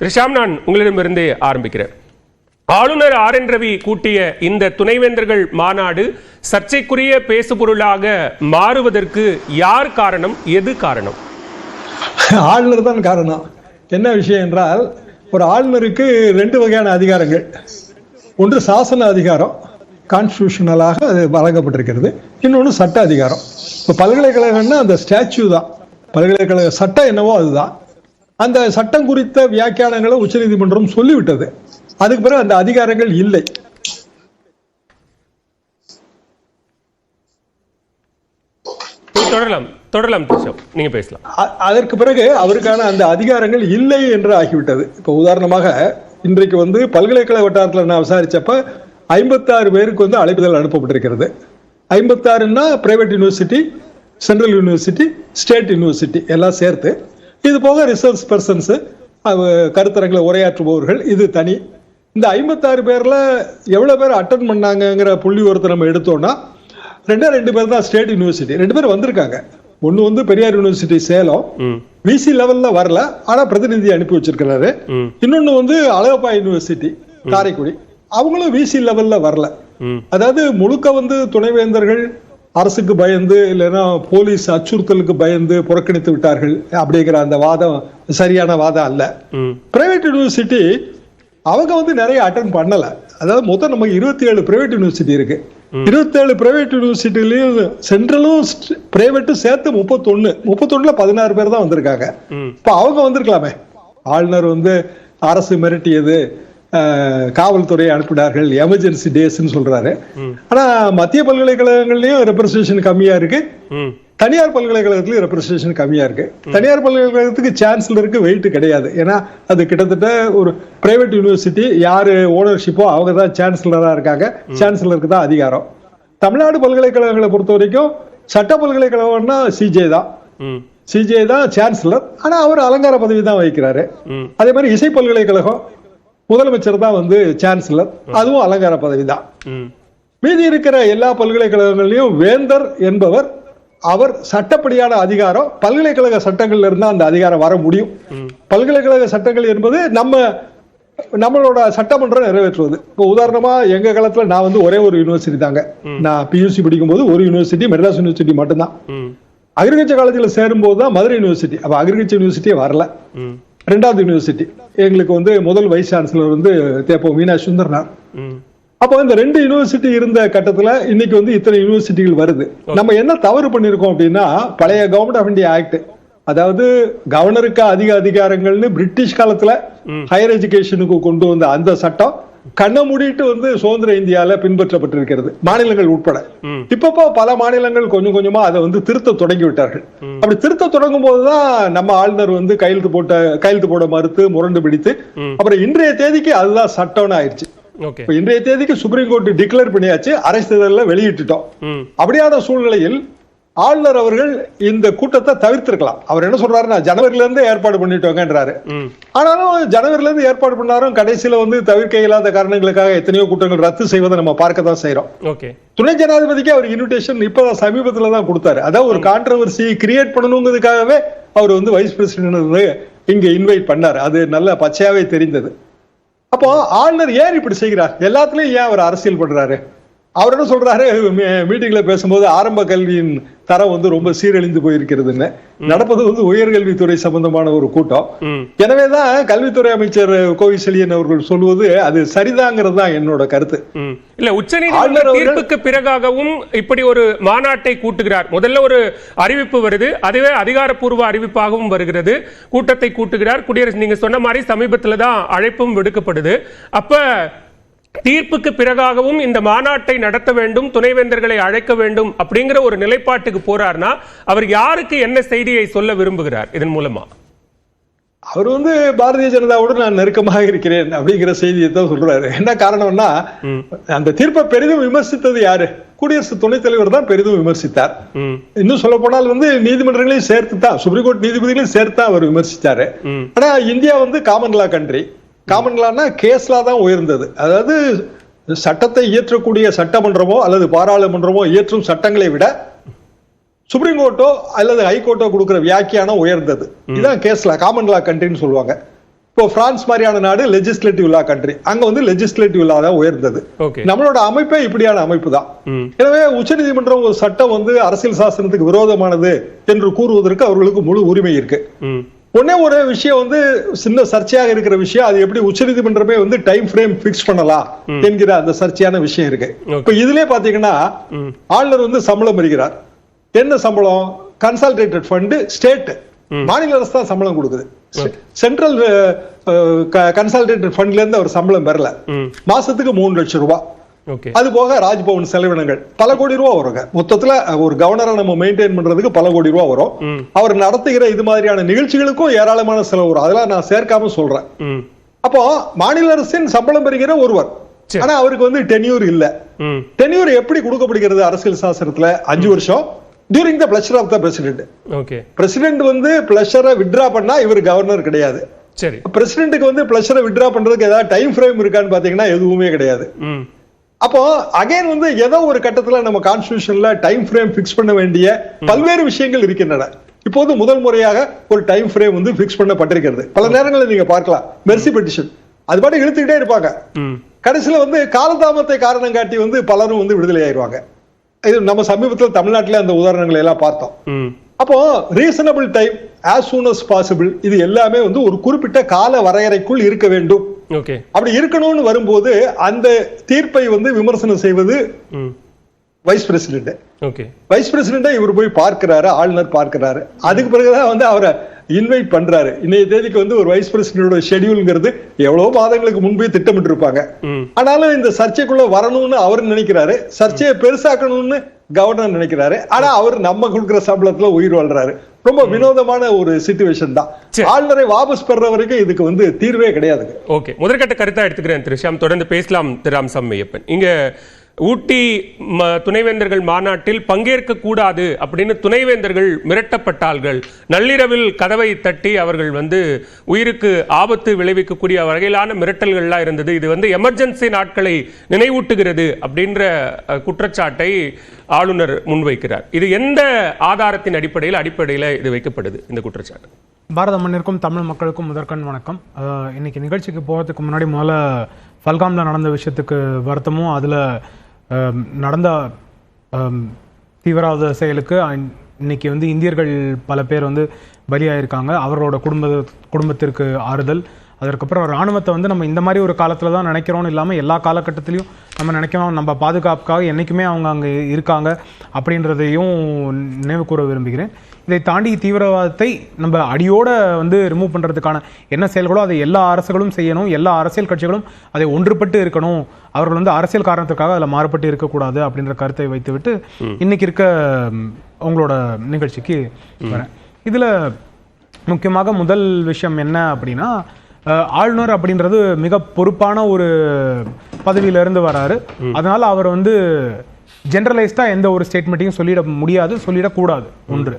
திரு நான் உங்களிடமிருந்தே ஆரம்பிக்கிறேன். ஆளுநர் ஆர். என். ரவி கூட்டிய இந்த துணைவேந்தர்கள் மாநாடு சர்ச்சைக்குரிய பேசுபொருளாக மாறுவதற்கு யார் காரணம் எது காரணம்? ஆளுநர் தான் காரணம். என்ன விஷயம் என்றால் ஒரு ஆளுநருக்கு ரெண்டு வகையான அதிகாரங்கள். ஒன்று சாசன அதிகாரம் கான்ஸ்டியூஷனலாக அது வழங்கப்பட்டிருக்கிறது. இன்னொன்று சட்ட அதிகாரம். இப்போ பல்கலைக்கழகம்னா அந்த ஸ்டாச்சு தான். பல்கலைக்கழக சட்டம் என்னவோ அதுதான். அந்த சட்டம் குறித்த வியாக்கியானங்களை உச்சநீதிமன்றம் சொல்லிவிட்டது. அதுக்கு பிறகு அந்த அதிகாரங்கள் இல்லை. தொடரலாம் தொடரலாம் நீங்க பேசலாம். அதற்கு பிறகு அவருக்கான அந்த அதிகாரங்கள் இல்லை என்று ஆகிவிட்டது. இப்போ உதாரணமாக இன்றைக்கு வந்து பல்கலைக்கழக வட்டாரத்தில் நான் விசாரிச்சப்ப ஐம்பத்தாறு பேருக்கு வந்து அழைப்புதல் அனுப்பப்பட்டிருக்கிறது. ஐம்பத்தாறுன்னா private university central university state university எல்லாம் சேர்த்து இது போக ரிசர்ச் பர்சன்ஸ் கருத்தரங்களை உரையாற்றுபவர்கள் இது தனி. இந்த ஐம்பத்தாறு பேர்ல எவ்வளவு பேர் அட்டன் பண்ணாங்கங்கிற புள்ளி ஒருத்தர் நம்ம எடுத்தோம்னா ரெண்டே ரெண்டு பேர் தான் ஸ்டேட் யூனிவர்சிட்டி ரெண்டு பேர் வந்திருக்காங்க. ஒன்னு வந்து பெரியார் யூனிவர்சிட்டி சேலம். விசி லெவல்ல வரல. ஆனா பிரதிநிதி அனுப்பி வச்சிருக்கிறாரு. ம். இன்னொன்னு வந்து அழகப்பா யூனிவர்சிட்டி காரைக்குடி. அவங்களும் விசி லெவல்ல வரல. அதாவது முழுக்க வந்து துணைவேந்தர்கள் அரசுக்கு பயந்து இல்லைன்னா போலீஸ் அச்சுறுத்தலுக்கு பயந்து புறக்கணித்து விட்டார்கள் அப்படிங்கிற அந்த வாதம் சரியான வாதம் அல்ல. பிரைவேட் யூனிவர்சிட்டி அவங்க வந்து நிறைய அட்டன் பண்ணல. அதாவது மொத்தம் நமக்கு இருபத்தி ஏழு பிரைவேட் யூனிவர்சிட்டி இருக்கு இருபத்தி ஏழு பிரைவேட் யூனிவர்சிட்டிலையும் சென்ட்ரலும் பிரைவேட்டும் சேர்த்து முப்பத்தொன்னு முப்பத்தொன்னுல பதினாறு பேர் தான் வந்திருக்காங்க. இப்ப அவங்க வந்திருக்கலாமே. ஆளுநர் வந்து அரசு மிரட்டியது காவல்துறையை அனுப்பினார்கள் எமர்ஜென்சி டேஸ்ன்னு சொல்றாரு. ஆனா மத்திய பல்கலைக்கழகங்கள்லயும் ரெப்ரசன்டேஷன் கம்மியா இருக்கு. தனியார் பல்கலைக்கழகத்துலயும் ரெப்ரசன்டேஷன் கம்மியா இருக்கு. தனியார் பல்கலைக்கழகத்துக்கு சான்சலருக்கு வெயிட் கிடையாது. ஏன்னா அது கிட்டத்தட்ட ஒரு பிரைவேட் யூனிவர்சிட்டி யாரு ஓனர்ஷிப்போ அவங்க தான் சான்சலரா இருக்காங்க. சான்சலருக்கு தான் அதிகாரம். தமிழ்நாடு பல்கலைக்கழகங்களை பொறுத்த வரைக்கும் சட்ட பல்கலைக்கழகம்னா சிஜே தான். சிஜே தான் சான்சலர் ஆனா அவர் அலங்கார பதவி தான் வகிக்கிறாரு. அதே மாதிரி இசை பல்கலைக்கழகம் முதலமைச்சர் தான் வந்து சான்சலர் அதுவும் அலங்கார பதவி தான். மீதி இருக்கிற எல்லா பல்கலைக்கழகங்கள்லயும் வேந்தர் என்பவர் அவர் சட்டப்படியான அதிகாரம் பல்கலைக்கழக சட்டங்கள்ல இருந்தா அந்த அதிகாரம் வர முடியும். பல்கலைக்கழக சட்டங்கள் என்பது நம்ம நம்மளோட சட்டமன்றம் நிறைவேற்றுவது. இப்போ உதாரணமா எங்க காலத்துல நான் வந்து ஒரே ஒரு யூனிவர்சிட்டி தாங்க. நான் பியூசி படிக்கும்போது ஒரு யூனிவர்சிட்டி மெட்ராஸ் யூனிவர்சிட்டி மட்டும்தான். அக்ரிகல்ச்சர் காலேஜில் சேரும்போது தான் மதுரை யூனிவர்சிட்டி அப்போ அக்ரிகல்ச்சர் யூனிவர்சிட்டியே வரல. ரெண்டாவது யூனிவர்சிட்டி எங்களுக்கு வந்து முதல் வைஸ் சான்சலர் வந்து தேப்போ மீனா சுந்தர்னார் அப்போ இந்த ரெண்டு யூனிவர்சிட்டி இருந்த கட்டத்துல இன்னைக்கு வந்து இத்தனை யூனிவர்சிட்டிகள் வருது. நம்ம என்ன தவறு பண்ணிருக்கோம் அப்படின்னா பழைய கவர்மெண்ட் ஆஃப் இந்தியா ஆக்ட் அதாவது கவர்னருக்கு அதிக அதிகாரங்கள்னு பிரிட்டிஷ் காலத்துல ஹையர் எஜுகேஷனுக்கு கொண்டு வந்த அந்த சட்டம் கண்ணை மூடிட்டு வந்து சுதந்திர இந்தியால பின்பற்றப்பட்டிருக்கிறது மாநிலங்கள் உட்பட. இப்பப்போ பல மாநிலங்கள் கொஞ்சம் கொஞ்சமா அதை வந்து திருத்த தொடங்கி விட்டார்கள் அப்படி திருத்த தொடங்கும் போதுதான் நம்ம ஆளுநர் வந்து கையெழுத்து போட்ட கையெழுத்து போட மறுத்து முரண்டு பிடித்து அப்புறம் இன்றைய தேதிக்கு அதுதான் சட்டம்னு ஆயிடுச்சு. இன்றைய தேதிக்கு சுப்ரீம் கோர்ட் டிக்ளேர் பண்ணியாச்சு அரசு தேர்தலில் வெளியிட்டுட்டோம். அப்படியான சூழ்நிலையில் ஆளுநர் அவர்கள் இந்த கூட்டத்தை தவிர்த்திருக்கலாம். அவர் என்ன சொல்றாருன்னா ஜனவரில இருந்து ஏற்பாடு பண்ணிட்டோங்கன்றாரு. ஆனாலும் ஜனவரில இருந்து ஏற்பாடு பண்ணாரும் கடைசியில வந்து தவிர்க்க இயலாத காரணங்களுக்காக எத்தனையோ கூட்டங்கள் ரத்து செய்வதை நம்ம பார்க்க தான் செய்யறோம் துணை ஜனாதிபதிக்கு அவர் இன்விடேஷன் இப்பதான் சமீபத்துல தான் கொடுத்தாரு. அதாவது ஒரு கான்ட்ரவர்சி கிரியேட் பண்ணணுங்கிறதுக்காகவே அவர் வந்து வைஸ் பிரசிடென்ட் இங்க இன்வைட் பண்ணாரு. அது நல்ல பச்சையாவே தெரிந்தது. அப்போ ஆளுநர் ஏன் இப்படி செய்கிறார்? எல்லாத்துலயும் ஏன் அவர் அரசியல் பண்றாரு? அவர் என்ன சொல்றாரு? மீட்டிங்ல பேசும்போது ஆரம்ப கல்வியின் தரம் வந்து ரொம்ப சீரழிந்து போயிருக்கிறதுன்னு. நடப்பது வந்து உயர்கல்வித்துறை சம்பந்தமான ஒரு கூட்டம். எனவேதான் கல்வித்துறை அமைச்சர் கோவி செழியன் அவர்கள் சொல்வது அது சரிதாங்கிறது தான் என்னோட கருத்து. இல்ல உச்சநீதிமன்ற தீர்ப்புக்கு பிறகாகவும் இப்படி ஒரு மாநாட்டை கூட்டுகிறார். முதல்ல ஒரு அறிவிப்பு வருது. அதுவே அதிகாரப்பூர்வ அறிவிப்பாகவும் வருகிறது. கூட்டத்தை கூட்டுகிறார். குடியரசு நீங்க சொன்ன மாதிரி சமீபத்துல தான் அழைப்பும் விடுக்கப்படுது. அப்ப தீர்ப்புக்கு பிறகாகவும் இந்த மாநாட்டை நடத்த வேண்டும் துணைவேந்தர்களை அழைக்க வேண்டும் அப்படிங்கிற ஒரு நிலைப்பாட்டுக்கு போறார்னா அவர் யாருக்கு என்ன செய்தியை சொல்ல விரும்புகிறார் இதன் மூலமா? அவர் வந்து பாரதிய ஜனதாவோடு நான் நெருக்கமாக இருக்கிறேன் அப்படிங்கிற செய்தியை தான் சொல்றாரு. என்ன காரணம்னா அந்த தீர்ப்பை பெரிதும் விமர்சித்தது யாரு? குடியரசு துணைத் தலைவர் தான் பெரிதும் விமர்சித்தார். இன்னும் சொல்ல போனால் வந்து நீதிமன்றங்களையும் சேர்த்து தான் சுப்ரீம் கோர்ட் நீதிபதிகளையும் சேர்த்து தான் அவர் விமர்சிச்சாரு. ம். ஆனா இந்தியா வந்து காமன் லா கண்ட்ரி காமன் லானா கேஸ் லா தான் உயர்ந்தது. அதாவது சட்டத்தை இயற்றக்கூடிய சட்டமன்றமோ அல்லது பாராளுமன்றமோ இயற்றும் சட்டங்களை விட சுப்ரீம் கோர்ட்டோ அல்லது ஹைகோர்ட்டோ கொடுக்கிற வியாக்கியானம் உயர்ந்தது. இதான் கேஸ்ல காமன் லா கண்ட்ரின்னு சொல்லுவாங்க. இப்போ பிரான்ஸ் மாதிரியான நாடு லெஜிஸ்லேட்டிவ் லா கண்ட்ரி அங்க வந்து லெஜிஸ்லேட்டிவ் லா தான் உயர்ந்தது. நம்மளோட அமைப்பே இப்படியான அமைப்பு தான். எனவே உச்சநீதிமன்றம் ஒரு சட்டம் வந்து அரசியல் சாசனத்துக்கு விரோதமானது என்று கூறுவதற்கு அவர்களுக்கு முழு உரிமை இருக்கு. ஒண்ணே ஒரு விஷயம் வந்து சின்ன சர்ச்சையாக இருக்கிற விஷயம் அது எப்படி உச்சநீதிமன்றமே வந்து டைம் ஃப்ரேம் பிக்ஸ் பண்ணலாம் என்கிற அந்த சர்ச்சையான விஷயம் இருக்கு. இப்ப இதுலயே பாத்தீங்கன்னா ஆளுநர் வந்து சம்பளம் பெறுகிறார். என்ன சம்பளம்? கன்சால்டேட்டட் ஃபண்ட் ஸ்டேட் மாநில அரசு தான் சம்பளம் கொடுக்குது. சென்ட்ரல் கன்சால்டேட்டட் ஃபண்ட்ல இருந்து அவர் சம்பளம் பெறல. மாசத்துக்கு மூணு லட்சம் ரூபாய். அது போக ராஜ்பவன் செலவினங்கள். பல கோடி ரூபா வருங்க. மொத்தத்துல ஒரு கவர்னரை நம்ம மெயின்டைன் பண்றதுக்கு பல கோடி ரூபா வரும். அவர் நடத்துகிற இது மாதிரியான நிகழ்ச்சிகளுக்கும் ஏராளமான செலவு வரும் அதெல்லாம் நான் சேர்க்காம சொல்றேன். அப்போ மாநில அரசின் சம்பளம் பெறுகிற ஒருவர். ஆனா அவருக்கு வந்து டென்யூர் இல்ல. டென்யூர் எப்படி கொடுக்கப்படுகிறது அரசியல் சாசனத்துல? அஞ்சு வருஷம். During the pleasure of the president okay president வந்து பிளஷரை வித்ரா பண்ணா இவர் கவர்னர் கிடையாது. சரி. பிரசிடென்ட்டுக்கு வந்து பிளஷரை வித்ரா பண்றதுக்கு ஏதாவது டைம் ஃப்ரேம் இருக்கான்னு பாத்தீங்கன்னா எதுவுமே கிடையாது. அப்போ அகைன் வந்து ஏதோ ஒரு கட்டத்துல நம்ம கான்ஸ்டிடியூஷன்ல டைம் ஃப்ரேம் பிக்ஸ் பண்ண வேண்டிய பல்வேறு விஷயங்கள் இருக்கின்றன. இப்போது முதல் முறையாக ஒரு டைம் ஃப்ரேம் வந்து பிக்ஸ் பண்ணப்பட்டிருக்கிறது. பல நேரங்களில் நீங்க பார்க்கலாம். மெர்சி பெட்டிஷன் அது பாட்டு இழுத்துக்கிட்டே இருப்பாங்க. கடைசியில வந்து காலதாமத்தை காரணம் காட்டி வந்து பலரும் வந்து விடுதலை ஆயிருவாங்க. இது நம்ம சமீபத்தில் தமிழ்நாட்டிலே அந்த உதாரணங்களை எல்லாம் பார்த்தோம். அப்போ reasonable time as soon as possible இது எல்லாமே வந்து ஒரு குறிப்பிட்ட கால வரையறைக்குள் இருக்க வேண்டும். அப்படி இருக்கணும்னு வரும்போது அந்த தீர்ப்பை வந்து விமர்சனம் செய்வது வைஸ் பிரசிடென்ட் ஓகே வைஸ் பிரசிடென்ட்டை இவர் போய் பார்க்கிறாரு ஆளுநர் பார்க்கிறாரு. அதுக்கு பிறகுதான் வந்து அவரை இன்வைட் பண்றாரு. இன்னைய தேதிக்கு வந்து ஒரு வைஸ் பிரசிடென்டோட ஷெட்யூல்ங்கிறது எவ்வளவு மாதங்களுக்கு முன்பே திட்டமிட்டு இருப்பாங்க ஆனாலும் இந்த சர்ச்சைக்குள்ள வரணும்னு அவர் நினைக்கிறாரு. சர்ச்சையை பெருசாக்கணும்னு கவர்னர் நினைக்கிறாரு. ஆனா அவர் நம்ம கொடுக்கிற சம்பளத்துல உயிர் வாழ்றாரு. ரொம்ப வினோதமான ஒரு சுச்சுவேஷன் தான். ஆளுநரை வாபஸ் பெற வரைக்கும் இதுக்கு வந்து தீர்வே கிடையாதுங்க ஓகே. முதற்கட்ட கருத்தா எடுத்துக்கிறேன் திரு ஷியாம். தொடர்ந்து பேசலாம் திரு ராமசாமி ஐயப்பன். இங்க ஊட்டி ம- துணைவேந்தர்கள் மாநாட்டில் பங்கேற்க கூடாது அப்படின்னு துணைவேந்தர்கள் மிரட்டப்பட்டார்கள். நள்ளிரவில் கதவை தட்டி அவர்கள் வந்து உயிருக்கு ஆபத்து விளைவிக்கக்கூடிய வகையிலான மிரட்டல்கள்லாம் இருந்தது. இது வந்து எமர்ஜென்சி நாட்களை நினைவூட்டுகிறது அப்படின்ற குற்றச்சாட்டை ஆளுநர் முன்வைக்கிறார். இது எந்த ஆதாரத்தின் அடிப்படையில் அடிப்படையில் இது வைக்கப்படுது இந்த குற்றச்சாட்டு? பாரத மண்ணிற்கும் தமிழ் மக்களுக்கும் முதற்கண் வணக்கம். இன்னைக்கு நிகழ்ச்சிக்கு போகிறதுக்கு முன்னாடி முதல்ல ஃபல்காமில் நடந்த விஷயத்துக்கு வருத்தமும் அதில் நடந்த தீவிரவாத செயலுக்கு இன்னைக்கு வந்து இந்தியர்கள் பல பேர் வந்து பலியாயிருக்காங்க. அவர்களோட குடும்ப குடும்பத்திற்கு ஆறுதல். அதற்கப்புறம் ராணுவத்தை வந்து நம்ம இந்த மாதிரி ஒரு காலத்தில் தான் நினைக்கிறோம்னு இல்லாமல் எல்லா காலகட்டத்திலையும் நம்ம நினைக்கிறோம். நம்ம பாதுகாப்புக்காக என்றைக்குமே அவங்க அங்கே இருக்காங்க அப்படின்றதையும் நினைவு கூற விரும்புகிறேன். இதை தாண்டி தீவிரவாதத்தை நம்ம அடியோட வந்து ரிமூவ் பண்ணுறதுக்கான என்ன செயல்களோ அதை எல்லா அரசுகளும் செய்யணும் எல்லா அரசியல் கட்சிகளும் அதை ஒன்றுபட்டு இருக்கணும். அவர்கள் வந்து அரசியல் காரணத்துக்காக அதில் மாறுபட்டு இருக்கக்கூடாது அப்படின்ற கருத்தை வைத்துவிட்டு இன்னைக்கு இருக்க உங்களோட நிகழ்ச்சிக்கு வரேன். இதில் முக்கியமாக முதல் விஷயம் என்ன அப்படின்னா ஆளுநர் அப்படின்றது மிக பொறுப்பான ஒரு பதவியில இருந்து வராரு. அதனால அவர் வந்து ஜெனரலைஸ்டா எந்த ஒரு ஸ்டேட்மெண்ட்டையும் சொல்லிட முடியாது சொல்லிடக்கூடாது ஒன்று.